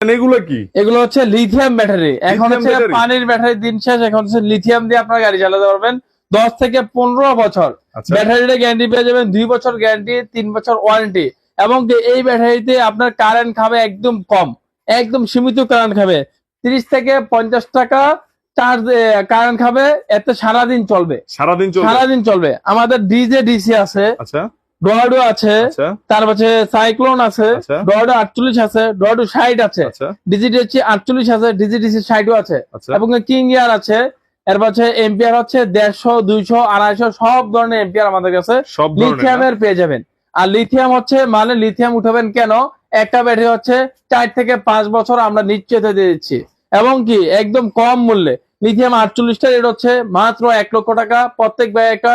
এগুলো কি? এগুলো হচ্ছে লিথিয়াম ব্যাটারি এখন হচ্ছে পানির ব্যাটারি দিন শেষ এখন হচ্ছে লিথিয়াম দিয়ে আপনার গাড়ি চালাতে পারবেন। দশ থেকে পনেরো বছর। আচ্ছা। ব্যাটারিটা গ্যারান্টি পেয়ে যাবেন দুই বছর গ্যারান্টি তিন বছর ওয়ারেন্টি এবং এই ব্যাটারিতে আপনার কারেন্ট খাবে একদম কম একদম সীমিত কারেন্ট খাবে। তিরিশ থেকে পঞ্চাশ টাকা চার্জ কারেন্ট খাবে এতে সারাদিন চলবে। সারাদিন সারাদিন চলবে। আমাদের ডিজে ডিসি আছে। আচ্ছা। ডোয়াডো আছে আচ্ছা। তার পাশে সাইক্লোন আছে আচ্ছা। ডোয়াডো আটচল্লিশ আছে ডোয়াডো ষাট আছে। আচ্ছা। ডিজিডিসি আটচল্লিশ আছে ডিজিডিসি ষাটও আছে। এবং কিং ইয়ার আছে এর পাশে এম্পিয়ার হচ্ছে দেড়শো দুইশো আড়াইশো সব ধরনের এম্পিয়ার আমাদের কাছে? লিথিয়ামের পেয়ে যাবেন। আর লিথিয়াম হচ্ছে মানে লিথিয়াম উঠাবেন কেন? একটা ব্যাটারি হচ্ছে চার থেকে পাঁচ বছর আমরা দিয়ে দিচ্ছি এবং কি একদম কম মূল্যে। লিথিয়াম আটচল্লিশটা রেট হচ্ছে মাত্র এক লক্ষ টাকা প্রত্যেক ব্যয় একটা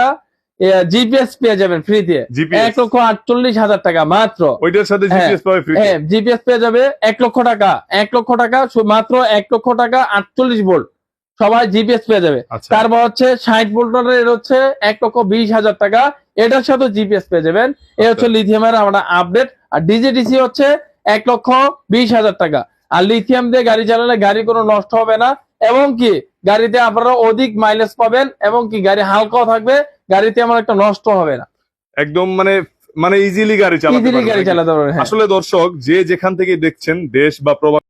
জিপিএস পেয়ে যাবেন ফ্রি দিয়ে। এক লক্ষ আটচল্লিশ হাজার টাকা মাত্র। ওইটার সাথে হ্যাঁ, জিপিএস পাবে ফ্রি হ্যাঁ জিপিএস পেয়ে যাবে এক লক্ষ টাকা। এক লক্ষ টাকা মাত্র এক লক্ষ টাকা আটচল্লিশ ভোল্ট। সবাই জিপিএস পেয়ে যাবে। আচ্ছা। তারপর হচ্ছে ষাট ভোল্টের হচ্ছে এক লক্ষ বিশ হাজার টাকা। এটার সাথে জিপিএস পেয়ে যাবেন। এই হচ্ছে লিথিয়ামের আমরা আপডেট আর ডিজিডিসি হচ্ছে এক লক্ষ বিশ হাজার টাকা। আর লিথিয়াম দিয়ে গাড়ি চালালে গাড়ি কোনো নষ্ট হবে না। এবং কি গাড়িতে আপনারা অধিক মাইলেজ পাবেন। এবং কি গাড়ি হালকাও থাকবে। গাড়িতে আমার একটা নষ্ট হবে না। একদম মানে মানে ইজিলি গাড়ি চালাতে ইজিলি গাড়ি চালাতে পারবেন হ্যাঁ। আসলে দর্শক যে যেখান থেকে দেখছেন দেশ বা প্রবাস